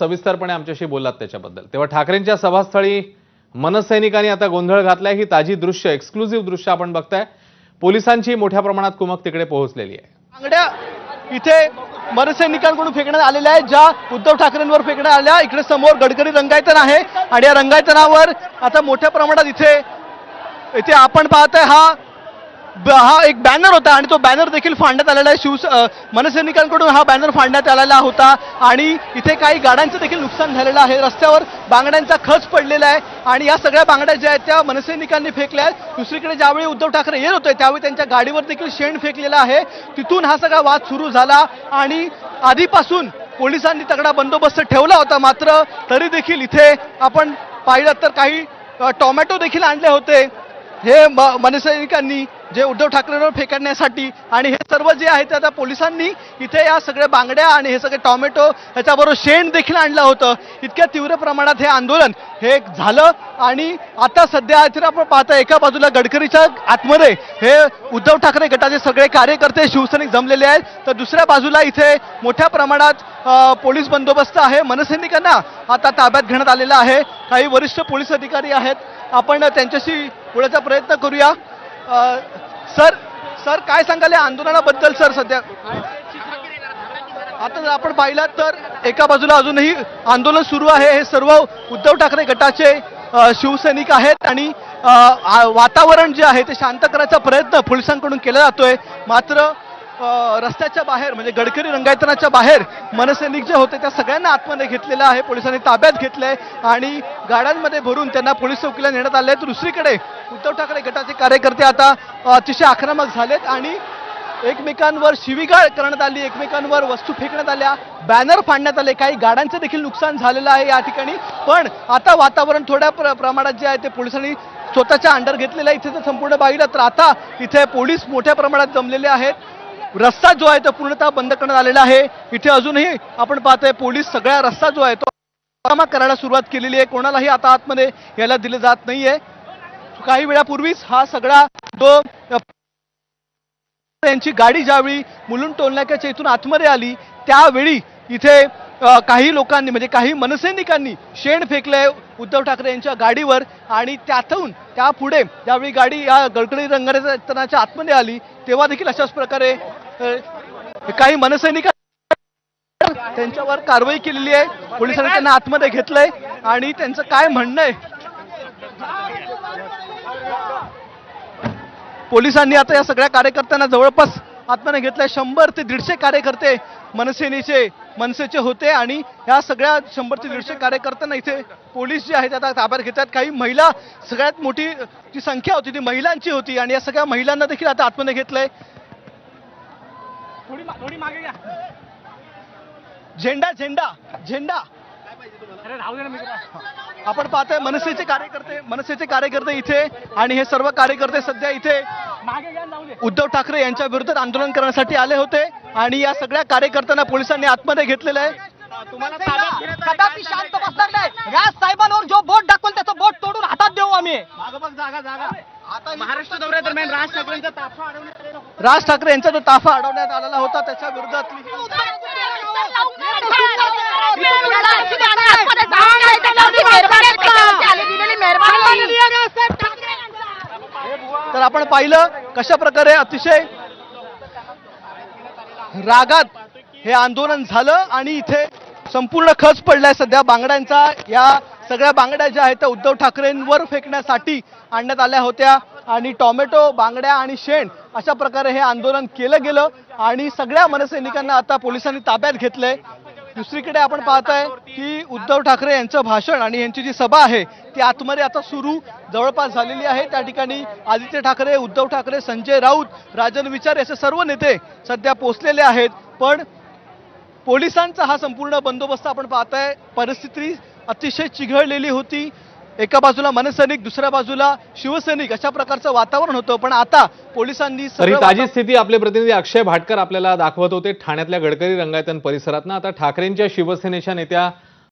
सविस्तरपणे आमच्याशी बोललात त्याच्याबद्दल. तेव्हा ठाकरेंच्या सभास्थळी मनसैनिकांनी आता गोंधळ घातलाय. ही ताजी दृश्य एक्सक्लुझिव्ह दृश्य आपण बघताय. पोलिसांची मोठ्या प्रमाणात कुमक तिकडे पोहोचलेली आहे. इथे मनसैनिकांकडून फेकण्यात आलेल्या आहेत ज्या उद्धव ठाकरेंवर फेकण्यात आल्या. इकडे समोर गडकरी रंगायतन आहे आणि या रंगायतनावर आता मोठ्या प्रमाणात इथे इथे आपण पाहताय हा हा एक बॅनर होता आणि तो बॅनर देखील फाडण्यात आलेला आहे. शिवस मनसैनिकांकडून हा बॅनर फाडण्यात आलेला होता. आणि इथे काही गाड्यांचं देखील नुकसान झालेलं आहे. रस्त्यावर बांगड्यांचा खच पडलेला आहे. आणि या सगळ्या बांगड्या ज्या आहेत त्या मनसैनिकांनी फेकल्या आहेत. दुसरीकडे ज्यावेळी उद्धव ठाकरे येत होते त्यावेळी त्यांच्या गाडीवर देखील शेण फेकलेला आहे. तिथून हा सगळा वाद सुरू झाला. आणि आधीपासून पोलिसांनी तगडा बंदोबस्त ठेवला होता मात्र तरी देखील इथे आपण पाहिलं तर काही टॉमॅटो टोमॅटो देखील आणले होते. हे म- मनसैनिकांनी जे उद्धव ठाकरेंवर फेकण्यासाठी आणि हे सर्व जे आहे ते आता पोलिसांनी इथे या सगळ्या बांगड्या आणि हे सगळे टॉमॅटो ह्याच्याबरोबर शेण देखील आणलं होतं. इतक्या तीव्र प्रमाणात हे आंदोलन हे झालं आणि आता सध्या इथे आपण पाहता एका बाजूला गडकरीच्या आतमध्ये हे उद्धव ठाकरे गटाचे सगळे कार्यकर्ते शिवसैनिक जमलेले आहेत. तर दुसऱ्या बाजूला इथे मोठ्या प्रमाणात पोलीस बंदोबस्त आहे. मनसैनिकांना आता ताब्यात घेण्यात आलेला आहे. काही वरिष्ठ पोलीस अधिकारी आहेत. आपण त्यांच्याशी बोलायचा प्रयत्न करूया. सर सर काय सांगाल या आंदोलनाबद्दल सर सध्या? आता जर आपण पाहिलात तर एका बाजूला अजूनही आंदोलन सुरू आहे. हे सर्व उद्धव ठाकरे गटाचे शिवसैनिक आहेत आणि वातावरण जे आहे ते शांत करायचा प्रयत्न पोलिसांकडून केला जातोय. मात्र रस्त्याच्या बाहेर म्हणजे गडकरी रंगायतनाच्या बाहेर मनसैनिक जे होते त्या सगळ्यांना आतमध्ये घेतलेलं आहे. पोलिसांनी ताब्यात घेतलं आहे आणि गाड्यांमध्ये भरून त्यांना पोलीस चौकीला नेण्यात आले तर दुसरीकडे उद्धव ठाकरे गटाचे कार्यकर्ते आता अतिशय आक्रमक झालेत आणि एकमेकांवर शिवीगाळ करण्यात आली एकमेकांवर वस्तू फेकण्यात आल्या बॅनर फाडण्यात आले. काही गाड्यांचं देखील नुकसान झालेलं आहे या ठिकाणी. पण आता वातावरण थोड्या प्र प्रमाणात जे आहे ते पोलिसांनी स्वतःच्या अंडर घेतलेलं आहे. इथे जर संपूर्ण बाईला तर आता इथे पोलीस मोठ्या प्रमाणात जमलेले आहेत. रस्ता जो आहे तो पूर्णतः बंद करण्यात आलेला आहे. इथे अजूनही आपण पाहतोय पोलीस सगळा रस्ता जो आहे तो रिकामा करायला सुरुवात केलेली आहे. कोणालाही आता आतमध्ये यायला दिलं जात नाहीये. काही वेळापूर्वीच हा सगळा जो यांची गाडी ज्यावेळी मुलुंड टोलनाक्याच्या इथून आतमध्ये आली त्यावेळी इथे काही लोकांनी म्हणजे काही मनसैनिकांनी शेण फेकलंय उद्धव ठाकरे यांच्या गाडीवर आणि त्यातून त्यापुढे ज्यावेळी गाडी या गडकडी रंगनाच्या आतमध्ये आली तेव्हा देखील अशाच प्रकारे काही मनसैनिक त्यांच्यावर कारवाई केलेली आहे. पोलिसांनी त्यांना आतमध्ये घेतलंय. आणि त्यांचं काय म्हणणं आहे? पोलिसांनी आता या सगळ्या कार्यकर्त्यांना जवळपास आत्मने घेतलंय. शंभर ते दीडशे कार्यकर्ते मनसेनेचे मनसेचे होते. आणि या सगळ्या शंभर ते दीडशे कार्यकर्त्यांना इथे पोलीस जे आहेत आता ताब्यात घेतात. काही महिला सगळ्यात मोठी जी संख्या होती ती महिलांची होती. आणि या सगळ्या महिलांना देखील आता आतमध्ये घेतलंय. थोडी थोडी मागे घ्या. झेंडा झेंडा झेंडा. आपण पाहतोय मनसेचे कार्यकर्ते मनसेचे कार्यकर्ते इथे आणि हे सर्व कार्यकर्ते सध्या इथे उद्धव ठाकरे यांच्या विरोधात आंदोलन करण्यासाठी आले होते आणि या सगळ्या कार्यकर्त्यांना पोलिसांनी आतमध्ये घेतलेलं आहे. कदापि शांत बसणार नाही. राज साहेबांवर जो बोट दाखवून त्याचं बोट तोडून हातात देऊ आम्ही. महाराष्ट्र दौऱ्यादरम्यान राज ठाकरेंचा ताफा अडवण्यात. राज ठाकरे यांचा जो ताफा अडवण्यात आलेला होता त्याच्या विरोधातली तर आपण पाहिलं कशा प्रकारे अतिशय रागात हे आंदोलन झालं आणि इथे संपूर्ण खच पडलाय सध्या. बांगड्यांचा या सगळ्या बांगड्या ज्या आहेत त्या उद्धव ठाकरेंवर फेकण्यासाठी आणण्यात आल्या होत्या. आणि टॉमॅटो बांगड्या आणि शेण अशा प्रकारे हे आंदोलन केलं गेलं आणि सगळ्या मनसैनिकांना आता पोलिसांनी ताब्यात घेतलंय. दुसरीकडे आपण पाहताय की उद्धव ठाकरे यांचं भाषण आणि यांची जी सभा आहे ती आतमध्ये आता सुरू जवळपास झालेली आहे. त्या ठिकाणी आदित्य ठाकरे उद्धव ठाकरे संजय राऊत राजन विचार असे सर्व नेते सध्या पोचलेले आहेत. पण पोलिसांचा हा संपूर्ण बंदोबस्त आपण पाहताय परिस्थिती अतिशय चिघळलेली होती. एका बाजूला मनसैनिक दुसऱ्या बाजूला शिवसैनिक अशा प्रकारचं वातावरण होतं. पण आता पोलिसांनी ताजी स्थिती आपले प्रतिनिधी अक्षय भाटकर आपल्याला दाखवत होते. ठाण्यातल्या गडकरी रंगायतन परिसरात ना आता ठाकरेंच्या शिवसेनेच्या नेत्या